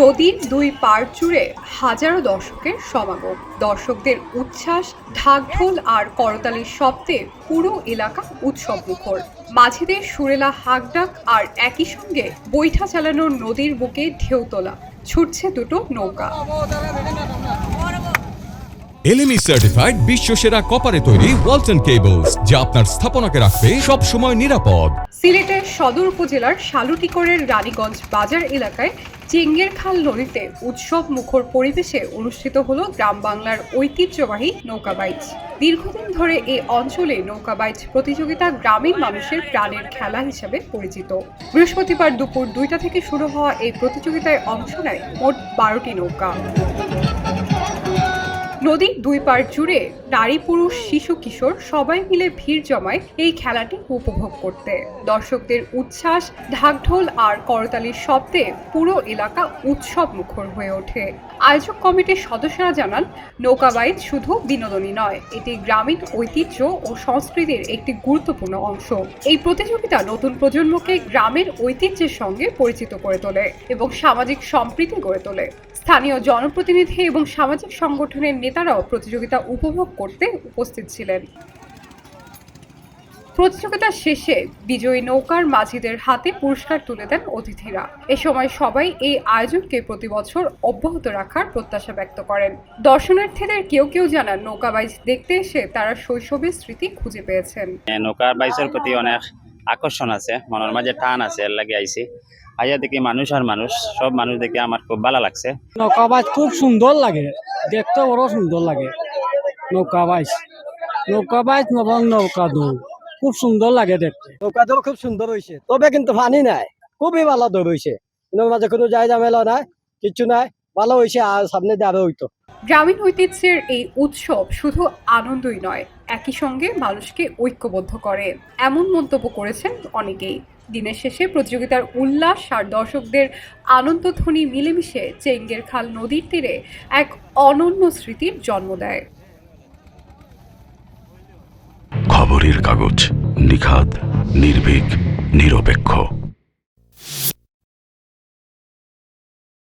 নদীর দুই পার জুড়ে হাজারো দর্শকের সমাগম। দর্শকদের উচ্ছ্বাস, ঢাকঢোল আর করতালির শব্দে পুরো এলাকা উৎসব মুখর। মাঝিদের সুরেলা হাকডাক আর একই সঙ্গে বৈঠা চালানোর নদীর বুকে ঢেউ তোলা। ছুটছে দুটো নৌকা। এলএমই সার্টিফাইড বিশ্ব সেরা কপারে তৈরি ওয়ালটন কেবলস যা আপনার স্থাপনাকে রাখবে সব সময় নিরাপদ। সিলেটের সদর উপজেলার শালুটিকরের রানীগঞ্জ বাজার এলাকায় চেঙ্গের খাল নদীতে উৎসব মুখর পরিবেশে অনুষ্ঠিত হলো গ্রাম বাংলার ঐতিহ্যবাহী নৌকাবাইচ দীর্ঘদিন ধরে এই অঞ্চলে নৌকাবাইচ প্রতিযোগিতা গ্রামীণ মানুষের প্রাণের খেলা হিসেবে পরিচিত। বৃহস্পতিবার দুপুর দুইটা থেকে শুরু হওয়া এই প্রতিযোগিতায় অংশ নেয় মোট বারোটি নৌকা। নদীর দুই পাড় জুড়ে নারী, পুরুষ, শিশু, কিশোর সবাই মিলে ভিড় জমায় এই খেলাটি উপভোগ করতে। দর্শকদের উচ্ছ্বাস, ঢাকঢোল আর করতালির শব্দে পুরো এলাকা উৎসব মুখর হয়ে ওঠে। আয়োজক কমিটির সদস্যরা জানান নৌকাবাইজ শুধু বিনোদনই নয়, এটি গ্রামীণ ঐতিহ্য ও সংস্কৃতির একটি গুরুত্বপূর্ণ অংশ। এই প্রতিযোগিতা নতুন প্রজন্মকে গ্রামের ঐতিহ্যের সঙ্গে পরিচিত করে তোলে এবং সামাজিক সম্প্রীতি গড়ে তোলে। স্থানীয় জনপ্রতিনিধি এবং সামাজিক সংগঠনের নেতারাও প্রতিযোগিতা উপভোগ করতে উপস্থিত ছিলেন। প্রতিযোগিতা শেষে বিজয়ী নৌকার মাঝিদের হাতে পুরস্কার তুলে দেন অতিথিরা। এ সময় সবাই এই আয়োজনকে প্রতি বছর অব্যাহত রাখার প্রত্যাশা ব্যক্ত করেন। দর্শনার্থীদের কেউ কেউ জানান নৌকাবাইজ দেখতে এসে তারা শৈশবের স্মৃতি খুঁজে পেয়েছেন। নৌকা বাইসের প্রতি অনেক আকর্ষণ আছে, মনের মাঝে টান আছে, এর লাগে আইছি। আইয়া দেখি মানুষ আর মানুষ সব মানুষ দেখে আমার খুব ভালো লাগছে। নৌকাবাজ খুব সুন্দর লাগে দেখতে বড় সুন্দর লাগে। নৌকাবাজ নৌকাবাজ এবং নৌকা দৌড় খুব সুন্দর লাগে দেখতে। নৌকা দৌড় খুব সুন্দর হয়েছে তবে কিন্তু পানি নাই খুবই ভালো দৌড় হয়েছে কিন্তু মাঝে কোনো যাই ঝামেলা নাই কিছু নাই ভালো হয়েছে আর সামনে দিয়ে আরও হইতো। গ্রামীণ ঐতিহ্যের এই উৎসব শুধু আনন্দই নয় একই সঙ্গে মানুষকে ঐক্যবদ্ধ করে এমন মন্তব্য করেছেন অনেকেই। দিনের শেষে প্রতিযোগিতার উল্লাস আর দর্শকদের আনন্দধ্বনি মিলেমিশে চেঙ্গের খাল নদীর তীরে এক অনন্য স্মৃতির জন্ম দেয়। খবরের কাগজ, নিখাদ, নির্ভীক, নিরপেক্ষ।